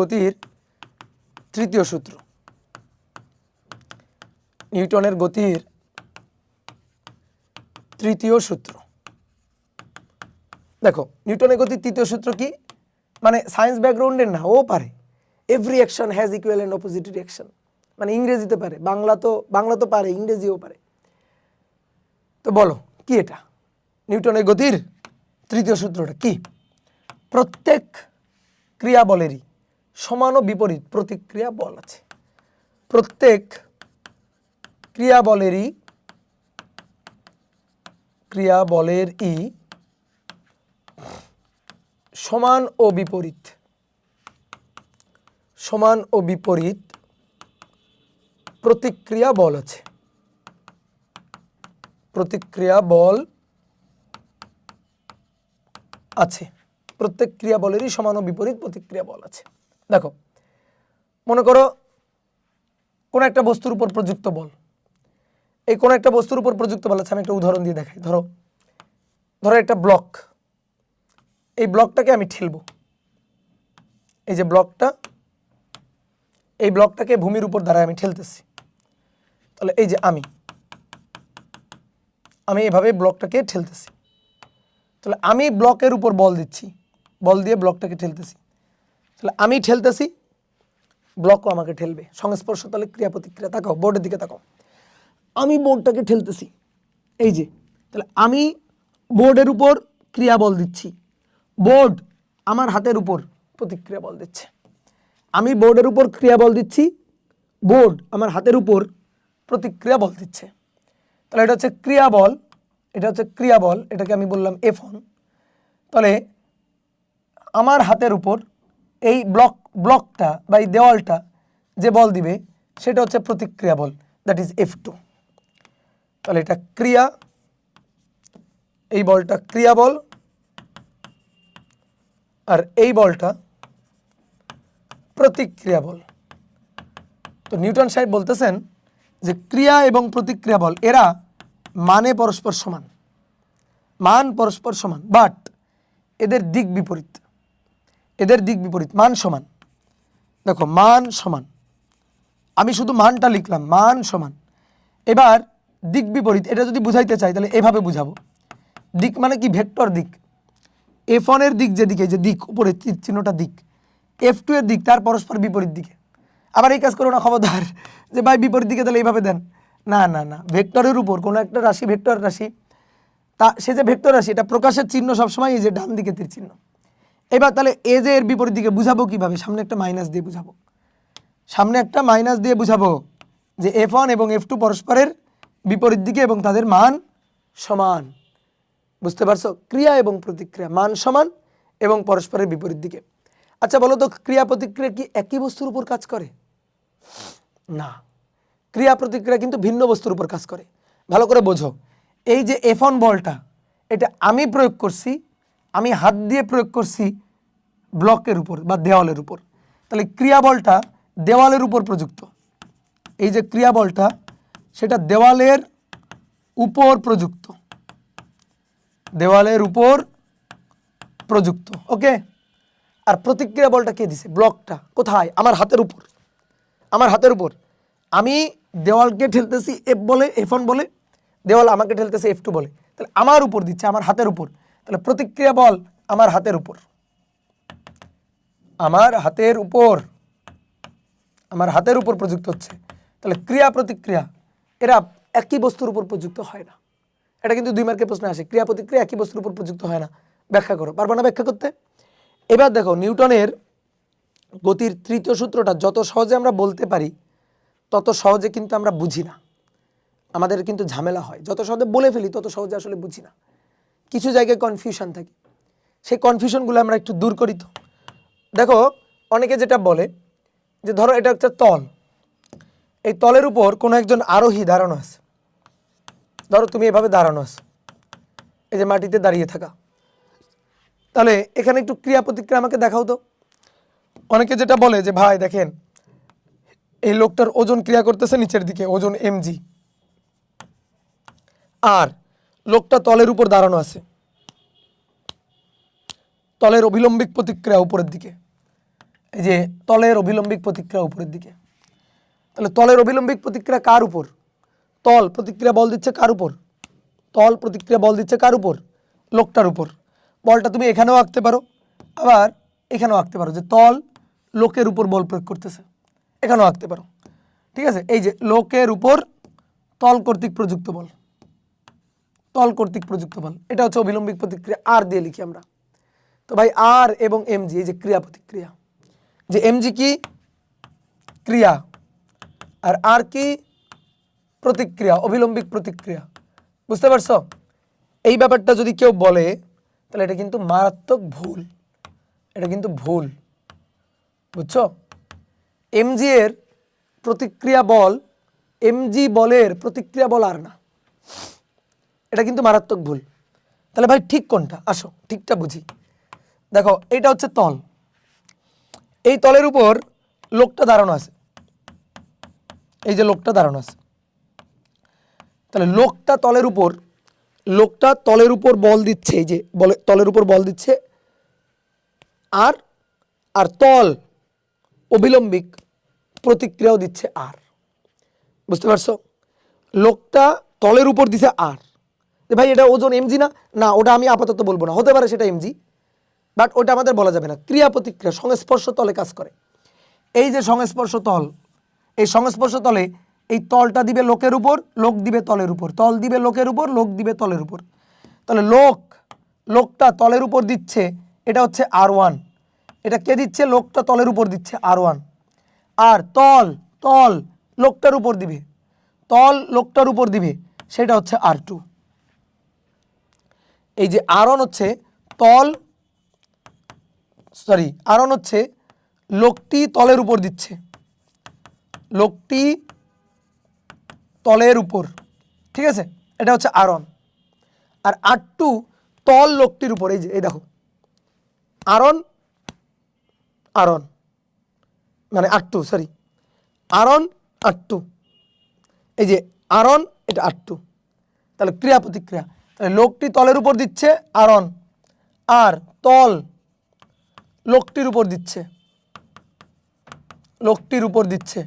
গতির তৃতীয় সূত্র। নিউটনের গতির তৃতীয় সূত্র। দেখো, নিউটনের গতির তৃতীয় সূত্র কি? মানে সায়েন্স ব্যাকগ্রাউন্ডের না, ও পারে। Every action has equal and opposite reaction মানে ইংরেজিতে পারে, বাংলা তো বাংলা তো পারে, ইংরেজিও পারে। তো বলো, কি এটা? নিউটনের গতির তৃতীয় সূত্রটা কি? প্রত্যেক ক্রিয়া বলেরই সমান ও বিপরীত প্রতিক্রিয়া বল আছে। প্রত্যেক ক্রিয়া বলেরই ক্রিয়া বলের ই সমান ও বিপরীত, সমান ও বিপরীত প্রতিক্রিয়া বল আছে। প্রতিক্রিয়া বল আছে। প্রত্যেক ক্রিয়া বলেরই সমান ও বিপরীত প্রতিক্রিয়া বল আছে। দেখো, মনে করো কোনো একটা বস্তুর উপর প্রযুক্ত বল। এই কোনো একটা বস্তুর উপর প্রযুক্ত বল আছে আমি একটা উদাহরণ দিয়ে দেখাই। ধরো ধরো একটা ব্লক। এই ব্লকটাকে আমি ঠেলবো। এই যে ব্লকটা, এই ব্লকটাকে ভূমির উপর দ্বারা আমি ঠেলতেছি। তাহলে এই যে আমি আমি এভাবে ব্লকটাকে ঠেলতেছি। তাহলে আমি ব্লকের উপর বল দিচ্ছি। বল দিয়ে ব্লকটাকে ঠেলতেছি। তাহলে আমি ঠেলতেছি ব্লকও আমাকে ঠেলবে। সংস্পর্শ তাহলে ক্রিয়া প্রতিক্রিয়া তাকাও বোর্ডের দিকে তাকাও। আমি বোর্ডটাকে ঠেলতেছি, এই যে, তাহলে আমি বোর্ডের উপর ক্রিয়া বল দিচ্ছি। বোর্ড আমার হাতের উপর প্রতিক্রিয়া বল দিচ্ছে। আমি বোর্ডের উপর ক্রিয়া বল দিচ্ছি বোর্ড আমার হাতের উপর প্রতিক্রিয়া বল দিচ্ছে। তাহলে এটা হচ্ছে ক্রিয়া বল এটা হচ্ছে ক্রিয়া বল এটাকে আমি বললাম এফ তাহলে আমার হাতের উপর এই ব্লক ব্লকটা বা এই দেওয়ালটা যে বল দিবে, সেটা হচ্ছে প্রতিক্রিয়া বল দ্যাট ইজ এফ টু তাহলে এটা ক্রিয়া, এই বলটা ক্রিয়া বল, আর এই বলটা প্রতিক্রিয়া বল। তো নিউটন সাহেব বলতেছেন যে ক্রিয়া এবং প্রতিক্রিয়া বল, এরা মানে পরস্পর সমান। মান পরস্পর সমান বাট এদের দিক বিপরীত। এদের দিক বিপরীত, মান সমান। দেখো, মান সমান। আমি শুধু মানটা লিখলাম, মান সমান। এবার দিক বিপরীত, এটা যদি বুঝাইতে চাই, তাহলে এভাবে বুঝাবো। দিক মানে কি? ভেক্টর দিক। এফ এর দিক যেদিকে, যে দিক উপরে চিহ্নটা দিক। এফ টু এর দিক, তার পরস্পর বিপরীত দিকে। আবার এই কাজ করো না, খবরদার। যে ভাই বিপরীত দিকে, তাহলে এইভাবে দেন। না না না, ভেক্টরের উপর, কোনো একটা রাশি ভেক্টর রাশি। তা, সে যে ভেক্টর রাশি, এটা প্রকাশের চিহ্ন সবসময় এই যে ডান দিকে তীর চিহ্ন। এবার তাহলে এ যে এর বিপরীত দিকে বুঝাবো কীভাবে? সামনে একটা মাইনাস দিয়ে বুঝাবো। সামনে একটা মাইনাস দিয়ে বুঝাবো যে এফ ওয়ান এবং এফ টু পরস্পরের বিপরীত দিকে এবং তাদের মান সমান। বুঝতে পারছ? ক্রিয়া এবং প্রতিক্রিয়া, মান সমান এবং পরস্পরের বিপরীত দিকে। আচ্ছা বলো তো, ক্রিয়া প্রতিক্রিয়া কি একই বস্তুর উপর কাজ করে? না। ক্রিয়া প্রতিক্রিয়া কিন্তু ভিন্ন বস্তুর উপর কাজ করে। ভালো করে বোঝো। এই যে এফন বলটা, এটা আমি প্রয়োগ করছি আমি হাত দিয়ে প্রয়োগ করছি ব্লকের উপর বা দেওয়ালের উপর। তাহলে ক্রিয়া বলটা দেওয়ালের উপর প্রযুক্ত। এই যে ক্রিয়া বলটা সেটা দেওয়ালের উপর প্রযুক্ত। দেওয়ালের উপর প্রযুক্ত ওকে আর প্রতিক্রিয়া বলটা কে দিছে? ব্লকটা। কোথায়? আমার হাতের উপর। আমার হাতের উপর। আমি দেওয়ালকে ঠেলতেছি এফ বলে এফ বলে, দেওয়াল আমাকে ঠেলতেছে এফ টু বলে। তাহলে আমার উপর দিচ্ছে, আমার হাতের উপর। তাহলে প্রতিক্রিয়া বল আমার হাতের উপর। আমার হাতের উপর। আমার হাতের উপর প্রযুক্ত হচ্ছে। তাহলে ক্রিয়া প্রতিক্রিয়া, এরা একই বস্তুর উপর প্রযুক্ত হয় না। এটা কিন্তু দুই মার্কের প্রশ্নে আসে। ক্রিয়া প্রতিক্রিয়া একই বস্তুর উপর প্রযুক্ত হয় না। ব্যাখ্যা করো। পারব না ব্যাখ্যা করতে? এবার দেখো, নিউটনের গতির তৃতীয় সূত্রটা যত সহজে আমরা বলতে পারি, তত সহজে কিন্তু আমরা বুঝি না। আমাদের কিন্তু ঝামেলা হয়। যত সহজে বলে ফেলি, তত সহজে আসলে বুঝি না। কিছু জায়গায় কনফিউশন থাকে। সেই কনফিউশনগুলো আমরা একটু দূর করি তো। দেখো, অনেকে যেটা বলে যে ধরো এটা একটা তল। এই তলের উপর কোনো একজন আরোহী দাঁড়ানো আছে। ধরো তুমি এভাবে দাঁড়ানো আছো। এই যে মাটিতে দাঁড়িয়ে থাকা। তাহলে এখানে একটু ক্রিয়া প্রতিক্রিয়া আমাকে দেখাও তো। অনেকে যেটা বলে যে, ভাই, দেখেন, এই লোকটার ওজন ক্রিয়া করতেছে নিচের দিকে, ওজন এমজি। আর লোকটা তলের উপর দাঁড়ানো আছে। তলের অবিলম্বিক প্রতিক্রিয়া উপরের দিকে। এই যে তলের অভিলম্বিক প্রতিক্রিয়া উপরের দিকে। তাহলে তলের অভিলম্বিক প্রতিক্রিয়া কার উপর? তল প্রতিক্রিয়া বল দিচ্ছে কার উপর? তল প্রতিক্রিয়া বল দিচ্ছে কার উপর? লোকটার উপর। বলটা তুমি এখানেও আঁকতে পারো, আবার এখানেও আঁকতে পারো যে তল লোকের উপর বল প্রয়োগ করতেছে। এখানেও আঁকতে পারো। ঠিক আছে? এই যে লোকের উপর তল কর্তৃক প্রযুক্ত বল। তল কর্তৃক প্রযুক্ত বল। এটা হচ্ছে অভিলম্বিক প্রতিক্রিয়া আর দিয়ে লিখি আমরা। তো ভাই আর এবং এমজি এই যে ক্রিয়া প্রতিক্রিয়া। যে এমজি কি? ক্রিয়া। আর আর কি? প্রতিক্রিয়া অভিলম্বিক প্রতিক্রিয়া। বুঝতে পারছ? এই ব্যাপারটা যদি কেউ বলে, তাহলে এটা কিন্তু মারাত্মক ভুল। এটা কিন্তু ভুল। বুঝছ? এমজি এর প্রতিক্রিয়া বল এমজি বলের প্রতিক্রিয়া বল আর না। এটা কিন্তু মারাত্মক ভুল। তাহলে ভাই ঠিক কোনটা? আসো, ঠিকটা বুঝি। দেখো, এইটা হচ্ছে তল। এই তলের উপর লোকটা দাঁড়ানো আছে। এই যে লোকটা দাঁড়ানো আছে। তাহলে লোকটা তলের উপর, লোকটা তলের উপর বল দিচ্ছে, এই যে বলে, তলের উপর বল দিচ্ছে, আর আর তল অবিলম্বিক প্রতিক্রিয়াও দিচ্ছে আর। বুঝতে পারছ? লোকটা তলের উপর দিছে আর। যে ভাই, এটা ওজন এমজি না? না, ওটা আমি আপাতত বলব না। হতে পারে সেটা এমজি বাট ওটা আমাদের বলা যাবে না। ক্রিয়া প্রতিক্রিয়া সংস্পর্শ তলে কাজ করে। এই যে সংস্পর্শ তল, এই সংস্পর্শ তলে এই তলটা দিবে লোকের উপর, লোক দিবে তলের উপর। তল দিবে লোকের উপর, লোক দিবে তলের উপর। তাহলে লোক, লোকটা তলের উপর দিচ্ছে, এটা হচ্ছে আর ওয়ান এটা কে দিচ্ছে? লোকটা তলের উপর দিচ্ছে আর ওয়ান আর তল তল লোকটার উপর দিবে। তল লোকটার উপর দিবে, সেটা হচ্ছে আর টু এই যে আরন হচ্ছে তল সরি আরন হচ্ছে লোকটি তলের উপর দিচ্ছে। লোকটি তলের উপর, ঠিক আছে? এটা হচ্ছে আরন। আর আর টু তল লোকটির উপর, এই যে, এই দেখো। আরন আরন মানে আট্টু সরি আরন, আট্টু। এই যে আরন, এটা আট্টু। তাহলে ক্রিয়া প্রতিক্রিয়া লোকটি তলের উপর দিচ্ছে আরন আর, তল লোকটির উপর দিচ্ছে। লোকটির উপর দিচ্ছে।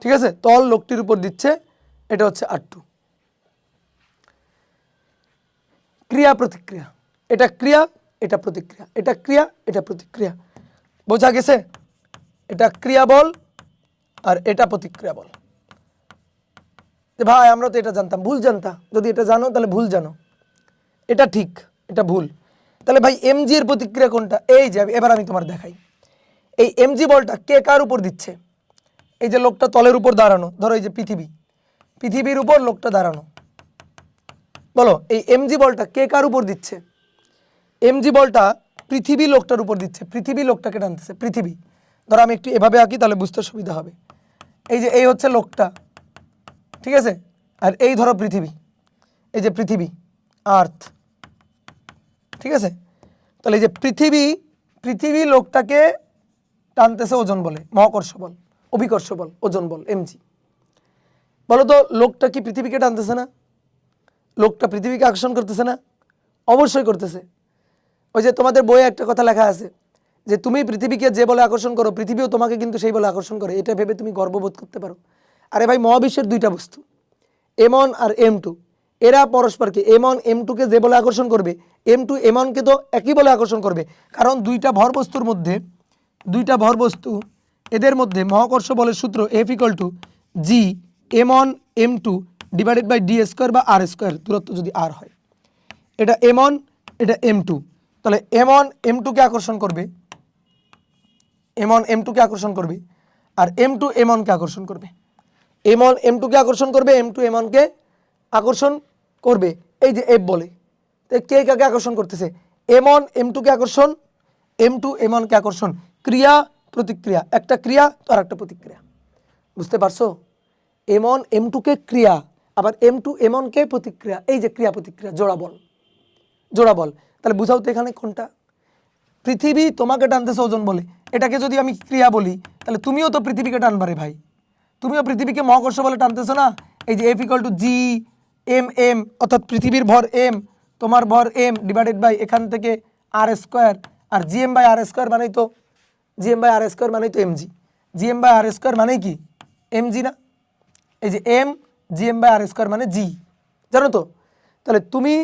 ঠিক আছে? তল লোকটির উপর দিচ্ছে, এটা হচ্ছে আট্টু ক্রিয়া প্রতিক্রিয়া। এটা ক্রিয়া, এটা প্রতিক্রিয়া। এটা ক্রিয়া, এটা প্রতিক্রিয়া। বোঝা গেছে? এটা ক্রিয়া বল আর এটা প্রতিক্রিয়া বল। যে ভাই, আমরা তো এটা জানতাম। ভুল জানতাম যদি এটা জানো, তাহলে ভুল জানো। এটা ঠিক, এটা ভুল। তাহলে ভাই এমজি এর প্রতিক্রিয়া কোনটা? এই যে, এবার আমি তোমার দেখাই। এই এমজি বলটা কে কার উপর দিচ্ছে? এই যে লোকটা তলের উপর দাঁড়ানো, ধরো এই যে পৃথিবী। পৃথিবীর উপর লোকটা দাঁড়ানো। বলো, এই এমজি বলটা কে কার উপর দিচ্ছে? এমজি বলটা পৃথিবী লোকটার উপর দিচ্ছে। পৃথিবী লোকটাকে টানতেছে, পৃথিবী। ধরো আমি একটু এভাবে আঁকি, তাহলে বুঝতে সুবিধা হবে। এই যে, এই হচ্ছে লোকটা। ঠিক আছে? আর এই ধরো পৃথিবী, এই যে পৃথিবী আর্থ ঠিক আছে? তাহলে এই যে পৃথিবী পৃথিবী লোকটাকে টানতেছে ওজন বলে, মহাকর্ষ বল, অভিকর্ষ বল, ওজন বল এমজি বলো তো লোকটা কি পৃথিবীকে টানতেছে না? লোকটা পৃথিবীকে আকর্ষণ করতেছে না? অবশ্যই করতেছে। ওই যে তোমাদের বইয়ে একটা কথা লেখা আছে, যে তুমি পৃথিবীকে যে বলে আকর্ষণ করো, পৃথিবীও তোমাকে কিন্তু সেই বলে আকর্ষণ করে। এটা ভেবে তুমি গর্ববোধ করতে পারো। আরে ভাই, মহাবিশ্বের দুইটা বস্তু। এম আর এম টু এরা পরস্পরকে এম ওয়ান এম টুকে যে বলে আকর্ষণ করবে এম টু এম ওয়ানকে তো একই বলে আকর্ষণ করবে। কারণ দুইটা ভর বস্তুর মধ্যে, দুইটা ভর বস্তু, এদের মধ্যে মহাকর্ষ বলের সূত্র F equal to G M one M two divided by D square বা আর স্কোয়ার দূরত্ব যদি আর হয়। এটা এম ওয়ান এটা এম টু তাহলে এম ওয়ান এম টুকে আকর্ষণ করবে এম ওয়ান এম টুকে আকর্ষণ করবে, আর এম টু এম ওয়ানকে আকর্ষণ করবে। এম ওয়ান এম টুকে আকর্ষণ করবে এম টু এম ওয়ানকে আকর্ষণ করবে। এই যে এফ বলে। তো কে কাকে আকর্ষণ করতেছে? এম ওয়ান এম টুকে আকর্ষণ এম টু এম ওয়ানকে আকর্ষণ। ক্রিয়া, প্রতিক্রিয়া। একটা ক্রিয়া তো আর একটা প্রতিক্রিয়া। বুঝতে পারছ? এম ওয়ান এম টুকে ক্রিয়া, আবার এম টু এম ওয়ানকে প্রতিক্রিয়া। এই যে ক্রিয়া, প্রতিক্রিয়া, জোড়া বল। জোড়া বল। তাহলে বুঝাও তো এখানে কোনটা। পৃথিবী তোমাকে টানতেছে ওজন বলে। এটাকে যদি আমি ক্রিয়া বলি, তাহলে তুমিও তো পৃথিবীকে টানবারে ভাই। তুমিও পৃথিবীকে মহাকর্ষ বলে টানতেছো না? এই যে F equal to G M M অর্থাৎ পৃথিবীর ভর এম তোমার ভর এম ডিভাইডেড বাই এখান থেকে R square R G M by R square মানেই তো G M by R square মানেই তো MG G M by R square মানেই কি? এমজি না? এই যে M G M by R square মানে জি জানো তো? তাহলে তুমি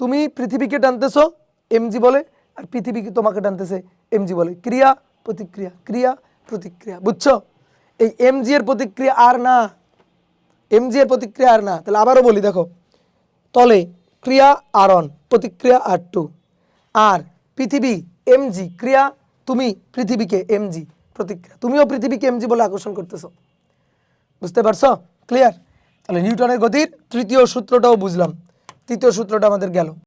তুমি পৃথিবীকে টানতেছো এমজি বলে, আর পৃথিবীকে তোমাকে টানতেছে এমজি বলে। ক্রিয়া, প্রতিক্রিয়া। ক্রিয়া, প্রতিক্রিয়া। বুঝছ? এই এমজি এর প্রতিক্রিয়া আর না এমজি এর প্রতিক্রিয়া আর না। তাহলে আবারও বলি, দেখো, তলে ক্রিয়া আর অন প্রতিক্রিয়া আর টু আর পৃথিবী এমজি ক্রিয়া, তুমি পৃথিবীকে এমজি প্রতিক্রিয়া। তুমিও পৃথিবীকে এমজি বলে আকর্ষণ করতেছো। বুঝতে পারছ? ক্লিয়ার তাহলে নিউটনের গতির তৃতীয় সূত্রটাও বুঝলাম। তৃতীয় সূত্রটা আমাদের গেল।